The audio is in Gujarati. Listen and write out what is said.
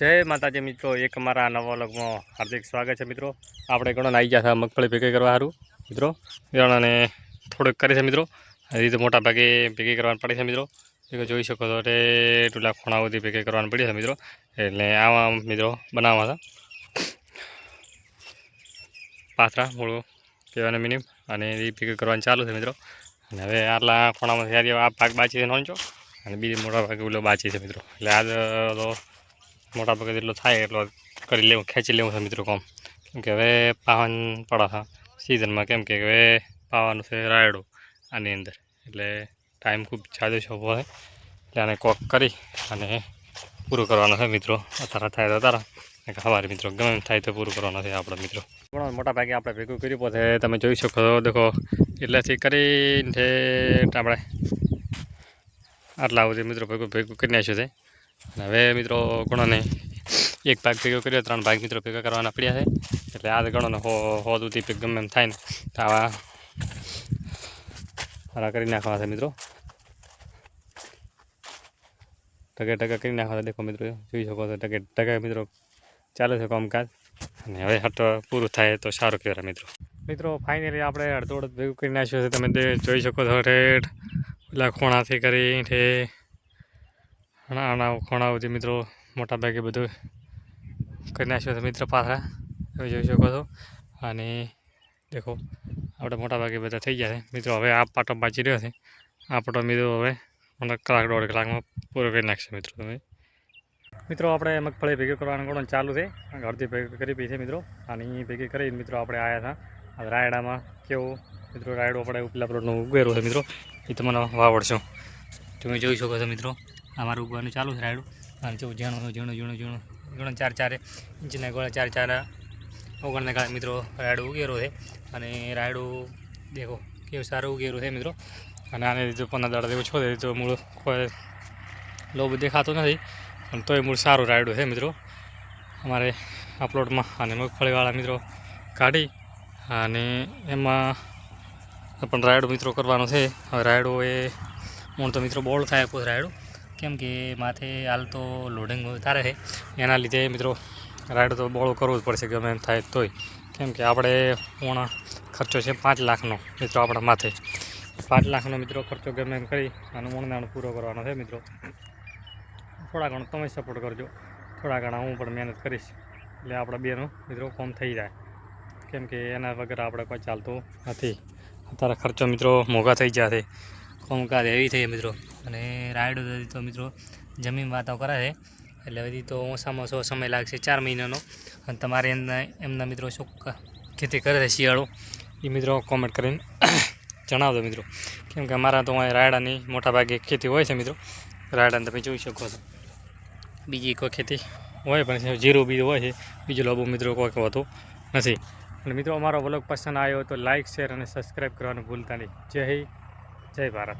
જય માતાજી મિત્રો, એક અમારા નવા લગમાં હાર્દિક સ્વાગત છે મિત્રો. આપણે ઘણો આવી ગયા હતા મગફળી ભેગી કરવા સારું મિત્રો ઘણાને થોડુંક કરે છે મિત્રો. રીતે મોટા ભાગે ભેગી કરવાની પડે છે મિત્રો. જોઈ શકો છો તે ટુલા ખૂણા સુધી ભેગી કરવાની પડી છે મિત્રો. એટલે આવા મિત્રો બનાવવા હતા. પાથરા મૂળો કહેવાને મિનિમ અને એ ભેગી કરવાનું ચાલુ છે મિત્રો. અને હવે આટલા ખૂણામાં આ ભાગ બાચી છે નોંચો અને બીજી મોટા ભાગે ઓલો બાચી છે મિત્રો. એટલે આજ તો મોટા ભાગે જેટલો થાય એટલો કરી લેવું, ખેંચી લેવું છે મિત્રો કોમ. કેમ કે હવે પાવન પડા છે સિઝનમાં કેમ કે હવે પાવાનું છે રાયડો આની અંદર. એટલે ટાઈમ ખૂબ જાજો ઊભો છે. એટલે આને કોક કરી અને પૂરું કરવાનું છે મિત્રો. અત્યારે થાય તો અતારા. સવારે મિત્રો ગમે એમ થાય તો પૂરું કરવાનું છે આપણા મિત્રો. પણ મોટા ભાગે આપણે ભેગું કર્યું પોતે તમે જોઈ શકો છો, દેખો એટલેથી કરીને આપણે આટલા સુધી મિત્રો ભેગું ભેગું કરી નાખ્યું છે. હવે મિત્રો ગણોને એક ભાગ ભેગો કર્યો, ત્રણ ભાગ મિત્રો ભેગા કરવાના પડ્યા છે. એટલે આ ગણોને હો હો સુધી ગમે એમ થાય ને, તો આવા સારા કરી નાખવા છે મિત્રો. ટકે ટકે કરી નાખવા દેખો મિત્રો, જોઈ શકો છો, ટકે ટકે મિત્રો ચાલે છે કામકાજ. અને હવે હટ પૂરું થાય તો સારું કહેવાય મિત્રો. મિત્રો ફાઇનલી આપણે અડધો અડધ ભેગું કરી નાખ્યું છે. તમે જોઈ શકો છો ઠેઠ પેલા ખૂણાથી કરી ઠે આના ખૂણા સુધી મિત્રો મોટા ભાગે બધું કરી નાખ્યું છે મિત્ર પાથરા, તમે જોઈ શકો છો. અને દેખો, આપણે મોટા ભાગે બધા થઈ ગયા છે. મિત્રો, હવે આ પાટો બાચી રહ્યો છે. આ પાટો મિત્રો હવે મને કલાક, દોઢ કલાકમાં પૂરો કરી નાખશે મિત્રો તમે મિત્રો, આપણે મગફળી ભેગી કરવાનું ઘણું ચાલુ છે. અડધી ભેગી કરી પી છે મિત્રો. અને એ ભેગી કરી મિત્રો આપણે આવ્યા હતા. રાયડામાં કેવું મિત્રો રાયડો આપણે ઉપલા પ્લોટનું ઉગેરું છે મિત્રો. એ તમને વાવડશો. તમે જોઈ શકો છો મિત્રો. અમારું ઉગવાનું ચાલુ છે રાયડું. અને જો ઝીણું ઝીણું ઝીણું ઝીણું ઝીણું ચાર ચાર ઇંચના ગોળા ચાર ચાર ઓગણને કાળે મિત્રો રાયડું ઉગેરો છે. અને રાયડું દેખો કેવું સારું ઉગેરું છે મિત્રો. અને આને જો પંદર દાડા દેવો છો તો મૂળ કોઈ લોબ દેખાતો નથી. પણ તોય મૂળ સારું રાયડું છે મિત્રો. અમારે અપલોડમાં અને મગફળીવાળા મિત્રો કાઢી અને એમાં પણ રાયડું મિત્રો કરવાનો છે. હવે રાયડું એ મૂળ તો મિત્રો બોળ થાય આપું રાયડું. કેમ કે માથે હાલ તો લોડિંગ વધારે છે. એના લીધે મિત્રો રાઈડ તો બોળો કરવો જ પડશે ગમે એમ થાય તોય. કેમ કે આપણે પૂર્ણ ખર્ચો છે પાંચ લાખનો મિત્રો આપણા માથે. પાંચ લાખનો મિત્રો ખર્ચો ગમે એમ કરી અને ઉણનાણ પૂરો કરવાનો છે મિત્રો. થોડા ઘણો તમે સપોર્ટ કરજો. થોડા ઘણા હું પણ મહેનત કરીશ. એટલે આપણા બેનું મિત્રો કોમ થઈ જાય. કેમ કે એના વગર આપણે કોઈ ચાલતું નથી. અત્યારે ખર્ચો મિત્રો મોંઘા થઈ ગયા છે. કોમકાજ એવી થઈ મિત્રો. અને રાયડો તો મિત્રો જમીન વાતો કરે છે. એટલે હજી તો ઓછામાં ઓછો સમય લાગશે ચાર મહિનાનો. અને તમારે એમના એમના મિત્રો શું ખેતી કરે છે શિયાળો? એ મિત્રો કોમેન્ટ કરીને જણાવજો મિત્રો. કેમ કે અમારા તો અહીં રાયડાની મોટા ભાગે ખેતી હોય છે મિત્રો. રાયડાને તમે જોઈ શકો છો. બીજી કોઈ ખેતી હોય પણ જીરું બીજું હોય છે. બીજું લોબો મિત્રો કોઈ હોતું નથી. અને મિત્રો અમારો વ્લોગ પસંદ આવ્યો તો લાઇક શેર અને સબસ્ક્રાઈબ કરવાનું ભૂલતા નહીં. જય જય ભારત.